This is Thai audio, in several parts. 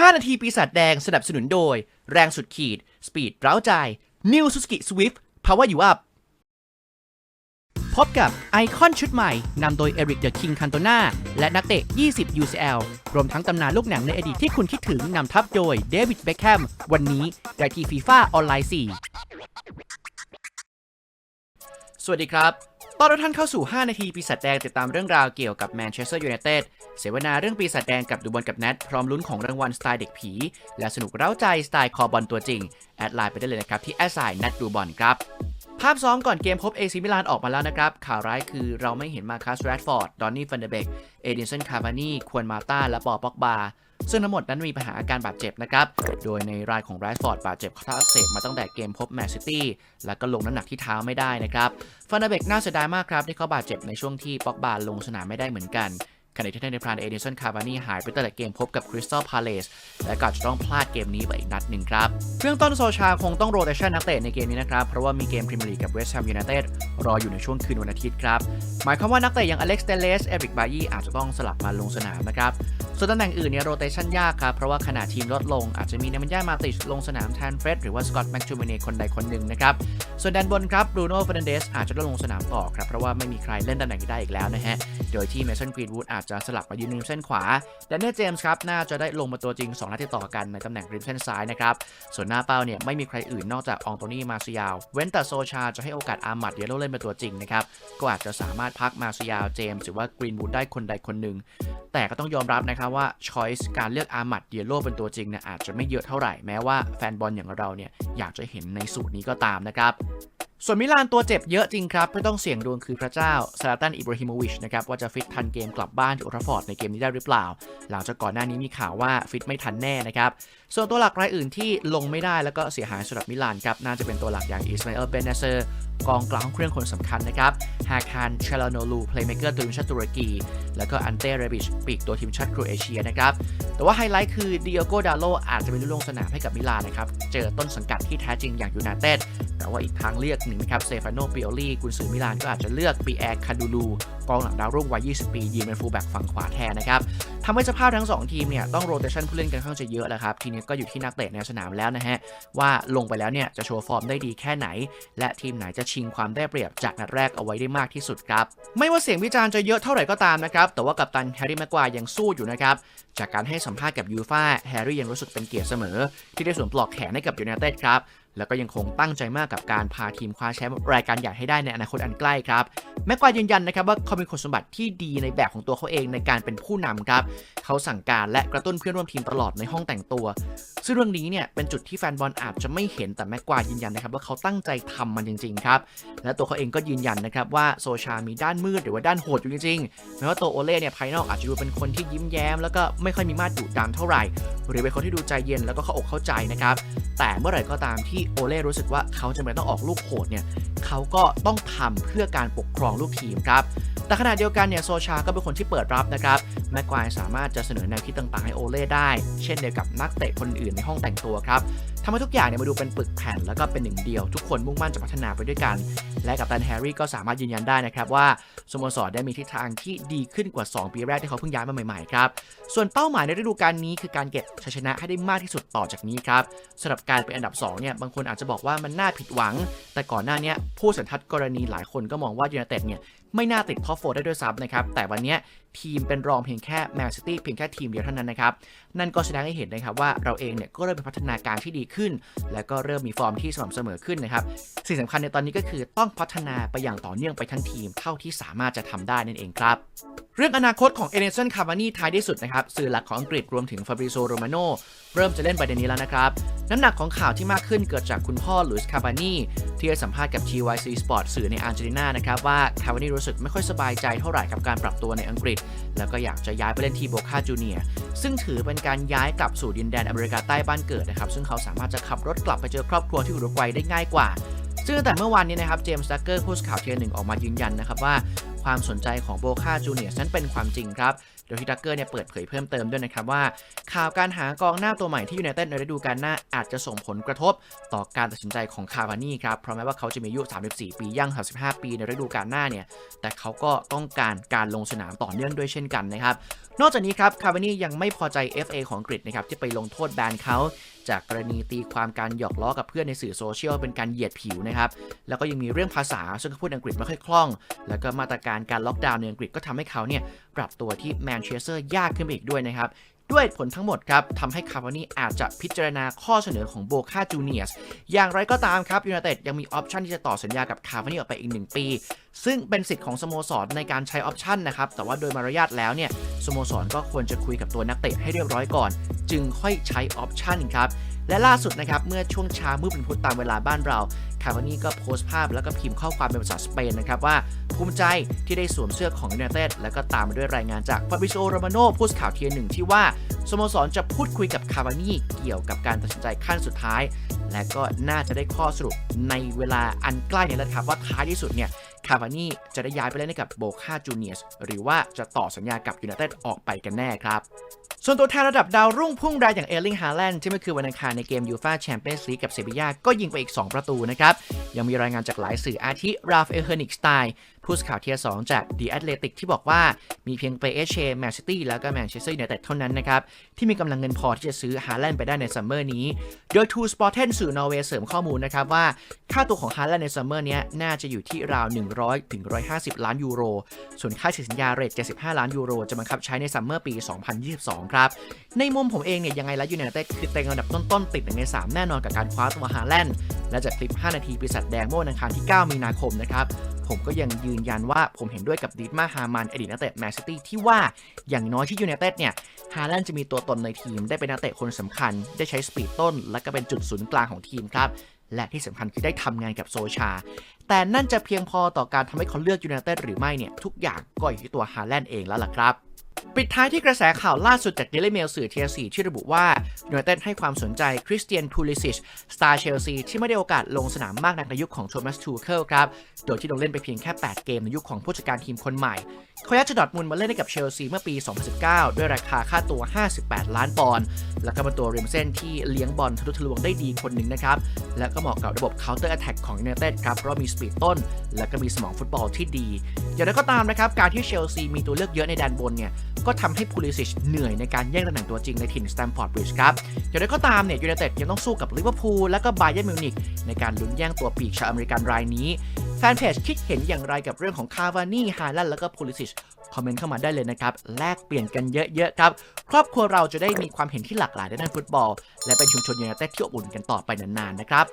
5 นาทีปีศาจแดงสนับสนุนโดย แรงสุดขีด สปีดเร้าใจ New Suzuki Swift Power You Up พบกับไอคอนชุดใหม่ นำโดยเอริกเดอะคิงคันโตนาและนักเตะ 20 UCL รวมทั้งตำนานลูกหนังในอดีตที่คุณคิดถึงนำทัพโดยเดวิดเบคแฮมวันนี้ได้ที่ฟีฟ่าออนไลน์ 4 สวัสดีครับ ตอนรับท่านเข้าสู่ 5 นาทีปีศาจแดงติดตามเรื่องราวเกี่ยวกับแมนเชสเตอร์ยูไนเต็ดเสวนาเรื่องปีศาจแดงกับดูบอลกับแนทพร้อมลุ้นของรางวัลสไตล์เด็กผี และสนุกเร้าใจสไตล์คอบอลตัวจริง แอดไลน์ไปได้เลยนะครับที่แอดไซน์นัดดูบอลครับ ภาพซ้อมก่อนเกมพบเอซิมิลานออกมาแล้วนะครับ ข่าวร้ายคือเราไม่เห็นมาคัสแรดฟอร์ด ดอนนี่ฟันเดเบก เอดินสันคาร์วานีควนมาตาและปอป็อกบา ซึ่งทั้งหมดนั้นมีปัญหาอาการบาดเจ็บนะครับ โดยในรายของแรดฟอร์ดบาดเจ็บข้อเท้าอักเสบมาตั้งแต่เกมพบแมนซิตี้ แล้วก็ลงน้ำหนักที่เท้าไม่ได้นะครับ ฟันเดเบกน่าเสียดายมากครับที่เขาบาดเจ็บในช่วงที่ป็อกบาลงสนามไม่ได้เหมือนกัน ขณะที่ในพรานเอดิสันคาร์บานีหายไปตั้งแต่เกมพบกับคริสตัลพาเลสและก็จะต้องพลาดเกมนี้ไปอีกนัดหนึ่งครับเรื่องต้นโซชาคงต้องโรเตชันนักเตะในเกมนี้นะครับ เพราะว่ามีเกมพรีเมียร์ลีกกับเวสต์แฮมยูไนเต็ดรออยู่ในช่วงคืนวันอาทิตย์ครับ หมายความว่านักเตะอย่างอเล็กซ์เตเลสเอริกบายีอาจจะต้องสลับมาลงสนามนะครับ ส่วนตำแหน่งอื่นเนี่ยโรเตชันยากครับ เพราะว่าขณะทีมลดลงอาจจะมีเนมันย่ามาติชลงสนามแทนเฟร็ดหรือว่าสกอตต์แม็กจูเมเนคนใดคนหนึ่งนะครับ ส่วนด้านบนครับบรูโน่เฟรนเดสอาจจะต้องลงสนามต่อครับ เพราะว่าไม่มีใครเล่นตำแหน่งนี้ได้อีกแล้วนะฮะ โดยที่เมสันกรีนวูดอาจจะสลับมายืนริมเส้นขวาแดนเนียลเจมส์ครับน่าจะได้ลงมาตัวจริง2นัดติดต่อกันในตำแหน่งริมเส้นซ้ายนะครับส่วนหน้าเป้าเนี่ยไม่มีใครอื่นนอกจากอองโตนี่มาซิยาวเว้นแต่โซชาจะให้โอกาสอามัดเยโรเล่นเป็นตัวจริงนะครับก็อาจจะสามารถพักมาซิยาวเจมส์หรือว่ากรีนวูดได้คนใดคนหนึ่งแต่ก็ต้องยอมรับนะครับว่าช้อยส์การเลือกอามัดเยโลเป็นตัวจริงเนี่ยอาจจะไม่เยอะเท่าไหร่แม้ว่าแฟนบอลอย่างเราเนี่ยอยากจะเห็นในสูตรนี้ก็ตามนะครับ ส่วนมิลานตัวเจ็บเยอะจริงครับไม่ต้องเสี่ยงดวงคือพระเจ้าซาลาตันอิบราฮิโมวิชนะครับว่าจะฟิตทันเกมกลับบ้านที่โอทาฟอร์ดในเกมนี้ได้หรือเปล่า หลังจากก่อนหน้านี้มีข่าวว่าฟิตไม่ทันแน่นะครับส่วนตัวหลักรายอื่นที่ลงไม่ได้แล้วก็เสียหายสำหรับมิลานครับน่าจะเป็นตัวหลักอย่างอิสมาเอลเบนเนเซอร์กองกลางเครื่องคนสำคัญนะครับฮาคารเชลโนลูเพลย์เมเกอร์ตัวทีมชาติตุรกี แล้วก็อันเต้เรบิชปีกตัวทีมชาติโครเอเชียนะครับ แต่ว่าไฮไลท์คือดิโอโกดาโลอาจจะเป็นลูกลงสนามให้กับมิลานนะครับ เจอต้นสังกัดที่แท้จริงอย่างยูไนเต็ด แต่ว่าอีกทางเลือกนึ่งนะครับเซฟานโนปิโอลี่กุนซือมิลานก็อาจจะเลือกปีแอร์คาดูลูกองหลังดาวรุ่งวัย 20 ปียืนเป็นฟูลแบ็กฝั่งขวาแทนนะครับทำให้สภาพทั้ง 2 ทีมเนี่ยต้องโรเตชันผู้เล่นกันค่อนข้างจะเยอะแล้วครับ ทีนี้ก็อยู่ที่นักเตะในสนามแล้วนะฮะ ว่าลงไปแล้วเนี่ยจะโชว์ฟอร์มได้ดีแค่ไหน และทีมไหนจะชิงความได้เปรียบจากนัดแรกเอาไว้ได้มากที่สุดครับ ไม่ว่าเสียงวิจารณ์จะเยอะเท่าไหร่ก็ตามนะครับ แต่ว่ากัปตันแฮร์รี่แม็กควายยังสู้อยู่นะครับ จากการให้สัมภาษณ์กับยูฟ่าแฮร์รี่ยังรู้สึกเป็นเกียรติเสมอ ที่ได้สวมปลอกแขนให้กับยูไนเต็ดครับ แล้วก็ยังคงตั้งใจมากกับการพาทีมคว้าแชมป์รายการใหญ่ให้ได้ในอนาคตอันใกล้ครับ แม็กควายยืนยันนะครับว่าเขามีคุณสมบัติที่ดีในแบบของตัวเขาเองในการเป็นผู้นำครับ เขาสั่งการและกระตุ้นเพื่อนร่วมทีมตลอดในห้องแต่งตัว ซึ่งเรื่องนี้เนี่ยเป็นจุดที่แฟนบอลอาจจะไม่เห็นแต่แม็กควายยืนยันนะครับว่าเขาตั้งใจทำมันจริงๆครับ และตัวเขาเองก็ยืนยันนะครับว่าโซชา มีด้านมืดหรือว่าด้านโหดอยู่จริงๆ แม้ว่าตัวโอเล่เนี่ยภายนอกอาจจะดูเป็นคนที่ยิ้มแย้ม แล้วก็ไม่ค่อยมีมาดดุดันเท่าไหร่ หรือเป็นคนที่ดูใจเย็นแล้วก็เข้าอกเข้าใจนะครับ แต่เมื่อไหร่ก็ตามที่โอเล่รู้สึกว่าเขาจะไม่ต้องออกลูกโหดเนี่ยเขาก็ต้องทำเพื่อการปกครองลูกทีมครับ แต่ขณะเดียวกันเนี่ยโซชาก็เป็นคนที่เปิดรับนะครับแม็กควายสามารถจะเสนอแนวคิดต่างๆให้โอเล่ได้ เช่นเดียวกับนักเตะคนอื่นในห้องแต่งตัวครับทำให้ทุกอย่างเนี่ยมาดูเป็นปึกแผ่นแล้วก็เป็นหนึ่งเดียว ทุกคนมุ่งมั่นจะพัฒนาไปด้วยกัน และกับตันแฮร์รี่ก็สามารถยืนยันได้นะครับว่าสโมสรได้มีทิศทางที่ดีขึ้นกว่า 2 ปีแรกที่เขาเพิ่งย้ายมาใหม่ๆครับส่วนเป้าหมายในฤดูกาลนี้คือการเก็บชัยชนะให้ได้มากที่สุดต่อจากนี้ครับสำหรับการเป็นอันดับ2เนี่ยบางคนอาจจะบอกว่ามันน่าผิดหวัง แต่ก่อนหน้านี้ผู้สันทัดกรณีหลายคนก็มองว่ายูไนเต็ดเนี่ย ไม่น่าติดท็อปโฟได้ด้วยซ้ำนะครับ แต่วันนี้ทีมเป็นรองเพียงแค่แมนซิตี้เพียงแค่ทีมเดียวเท่านั้นนะครับ นั่นก็แสดงให้เห็นนะครับว่าเราเองเนี่ยก็เริ่มมีพัฒนาการที่ดีขึ้น และก็เริ่มมีฟอร์มที่สม่ำเสมอขึ้นนะครับ สิ่งสำคัญในตอนนี้ก็คือต้องพัฒนาไปอย่างต่อเนื่องไปทั้งทีมเท่าที่สามารถจะทำได้นั่นเองครับ เรื่องอนาคตของเอเนสันคาร์วานีท้ายที่สุดนะครับสื่อหลักของอังกฤษรวมถึงฟาบริโซโรมาโนเริ่มจะเล่นประเด็นนี้แล้วนะครับ น้ำหนักของข่าวที่มากขึ้นเกิดจากคุณพ่อลุยส์คาร์วานีที่ให้สัมภาษณ์กับ GYC Sport สื่อในอาร์เจนตินานะครับว่าคาร์วานีรู้สึกไม่ค่อยสบายใจเท่าไหร่กับการปรับตัวในอังกฤษ แล้วก็อยากจะย้ายไปเล่นที่โบคาจูเนียซึ่งถือเป็นการย้ายกลับสู่ดินแดนอเมริกาใต้บ้านเกิดนะครับซึ่งเขาสามารถจะขับรถกลับไปเจอครอบครัวที่อุรุกวัยได้ง่ายกว่าซึ่งแต่เมื่อวานนี้นะครับเจมส์ดักเกอร์ผู้สื่อข่าวเทียหนึ่งออกมายืนยันนะครับว่า ความสนใจของโบคาจูเนียร์นั้นเป็นความจริงครับ โดยที่ดักเกอร์เนี่ยเปิดเผยเพิ่มเติมด้วยนะครับว่า ข่าวการหากองหน้าตัวใหม่ที่ยูไนเต็ดในฤดูกาลหน้าอาจจะส่งผลกระทบต่อการตัดสินใจของคาวานี่ครับเพราะแม้ว่าเขาจะมีอายุ 34 ปีย่าง 35 ปีในฤดูกาลหน้าเนี่ยแต่เขาก็ต้องการการลงสนามต่อเนื่องด้วยเช่นกันนะครับนอกจากนี้ครับคาวานี่ยังไม่พอใจ FA ของอังกฤษนะครับที่ไปลงโทษแบนเขาจากกรณีตีความการหยอกล้อกับเพื่อนในสื่อโซเชียลเป็นการเหยียดผิวนะครับ แล้วก็ยังมีเรื่องภาษาซึ่งเขาพูดอังกฤษไม่ค่อยคล่อง แล้วก็มาตรการการล็อกดาวน์ในอังกฤษก็ทำให้เขาเนี่ยปรับตัวที่แมนเชสเตอร์ยากขึ้นไปอีกด้วยนะครับ ด้วยผลทั้งหมดครับทำให้คาร์วานี่อาจจะพิจารณาข้อเสนอของโบคาจูเนียสอย่างไรก็ตามครับยูไนเต็ดยังมีออปชันที่จะต่อสัญญากับคาร์วานี่ออกไปอีก 1 ปี ซึ่งเป็นสิทธิ์ของสโมสรในการใช้ออปชันนะครับแต่ว่าโดยมารยาทแล้วเนี่ยสโมสรก็ควรจะคุยกับตัวนักเตะให้เรียบร้อยก่อน จึงค่อยใช้ออปชันครับ และล่าสุดนะครับเมื่อช่วงเช้ามืดเป็นพุธตามเวลาบ้านเราคาร์วานี่ก็โพสต์ภาพแล้วก็พิมพ์ข้อความเป็นภาษาสเปนนะครับว่าภูมิใจที่ได้สวมเสื้อของยูไนเต็ดแล้วก็ตามมาด้วยรายงานจากฟาบิโอโรมาโนผู้สข่าวเทียหนึ่งที่ว่าสโมสรจะพูดคุยกับคาร์วานี่เกี่ยวกับการตัดสินใจขั้นสุดท้าย และก็น่าจะได้ข้อสรุปในเวลาอันใกล้นี้แล้วครับว่าท้ายที่สุดเนี่ย คาวานี่จะได้ย้ายไปเล่นให้กับโบคาจูเนียสหรือว่าจะต่อสัญญากับยูไนเต็ดออกไปกันแน่ครับ ส่วนตัวแทนระดับดาวรุ่งพุ่งแรงอย่างเอร์ลิงฮาแลนด์ที่เมื่อคืนวันอังคารในเกมยูฟาแชมเปี้ยนส์ลีกกับเซบียาก็ยิงไปอีก 2 ประตูนะครับ ยังมีรายงานจากหลายสื่ออาทิราฟเอเฮอร์นิกสไตน์ผู้สื่อข่าวเทียร์2จาก The Athletic ที่บอกว่ามีเพียงเปเอเชแมนซิตี้แล้วก็แมนเชสเตอร์ยูไนเต็ดเท่านั้นนะครับ ที่มีกำลังเงินพอที่จะซื้อฮาแลนด์ไปได้ในซัมเมอร์นี้ โดย Two Sporten สื่อนอร์เวย์เสริมข้อมูลนะครับว่า ค่าตัวของฮาแลนด์ในซัมเมอร์นี้น่าจะอยู่ที่ราว 100ถึง150 ล้านยูโร ส่วนค่าเซ็นสัญญาเรท75 ล้านยูโร จะบังคับใช้ในซัมเมอร์ปี 2022 ครับ ในมุมผมเองเนี่ยยังไงแล้วยูไนเต็ดคือเต็งอันดับต้นๆติดหนึ่งใน 3 แน่นอนกับการคว้าตัวฮาแลนด์ และจากคลิป 5 นาทีปีศาจแดงเมื่อวันอังคารที่ 9 มีนาคมนะครับ ผมก็ยังยืนยันว่าผมเห็นด้วยกับดีดมาฮามันอดีตนักเตะแมนซิตี้ที่ว่าอย่างน้อยที่ยูไนเต็ดเนี่ยฮาแลนด์จะมีตัวตนในทีมได้เป็นนักเตะคนสำคัญ ได้ใช้สปีดต้น และก็เป็นจุดศูนย์กลางของทีมครับและที่สำคัญคือได้ทำงานกับโซชา แต่นั่นจะเพียงพอต่อการทำให้เขาเลือกยูไนเต็ดหรือไม่เนี่ยทุกอย่างก็อยู่ที่ตัวฮาแลนด์เองแล้วล่ะครับ ปิดท้ายที่กระแสข่าวล่าสุดจากเดลิเมลสื่อเทียสีที่ระบุว่ายูไนเต็ดให้ความสนใจคริสเตียนพูลิซิชสตาร์เชลซีที่ไม่ได้โอกาสลงสนามมากนักในยุคของโทมัสทูเคิลครับ โดยที่ลงเล่นไปเพียงแค่ 8 เกมในยุคของผู้จัดการทีมคนใหม่เขาย้ายจากดอร์ทมุนมาเล่นให้กับเชลซีเมื่อปี 2019 ด้วยราคาค่าตัว 58 ล้านปอนด์แล้วก็เป็นตัวริมเส้นที่เลี้ยงบอลทะลุทะลวงได้ดีคนหนึ่งนะครับ และก็เหมาะกับระบบ counter attack ของยูไนเต็ดครับเพราะมีสปีดต้น และก็มีสมองฟุตบอลที่ดี อย่างไรก็ตามนะครับการที่เชลซีมีตัวเลือกเยอะในแดนบนเนี่ยก็ทำให้พูลิซิชเหนื่อยในการแย่งตำแหน่งตัวจริงในถิ่นสแตมฟอร์ดบริดจ์ครับอย่างไรก็ตามเนี่ยยูไนเต็ดยังต้องสู้กับลิเวอร์พูลและก็บาเยิร์นมิวนิกในการลุ้นแย่งตัวปีกชาวอเมริกันรายนี้แฟนเพจคิดเห็นอย่างไรกับเรื่องของคาวานี่ฮาแลนแล้วก็พูลิซิชคอมเมนต์เข้ามาได้เลยนะครับ แลกเปลี่ยนกันเยอะ ๆ ครับ ครอบครัวเราจะได้มีความเห็นที่หลากหลายในด้านฟุตบอล และเป็นชุมชนยูไนเต็ดที่อบอุ่นกันต่อไปนาน ๆ นะครับ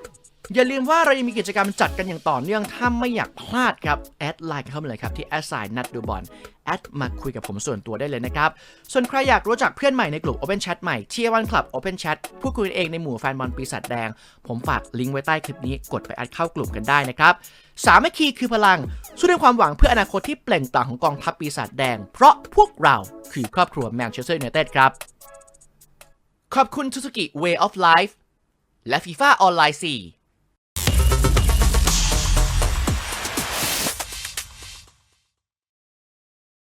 อย่าลืมว่าเรายังมีกิจกรรมจัดกันอย่างต่อเนื่อง ถ้าไม่อยากพลาดครับ แอดไลน์เข้ามาเลยครับ ที่แอดไซน์นัดดูบอลแอดมาคุยกับผมส่วนตัวได้เลยนะครับ ส่วนใครอยากรู้จักเพื่อนใหม่ในกลุ่ม Open Chat ใหม่เชียร์วันคลับ Open Chat พูดคุยกันเองในหมู่แฟนบอลปีศาจแดง ผมฝากลิงก์ไว้ใต้คลิปนี้กดไปแอดเข้ากลุ่มกันได้นะครับสามัคคีคือพลังสู้ด้วยความหวังเพื่ออนาคตที่เปล่งปลั่งของกองทัพปีศาจแดง เพราะพวกเราคือครอบครัวแมนเชสเตอร์ยูไนเต็ดครับขอบคุณ Suzuki Way of Life และ FIFA ออนไลน์4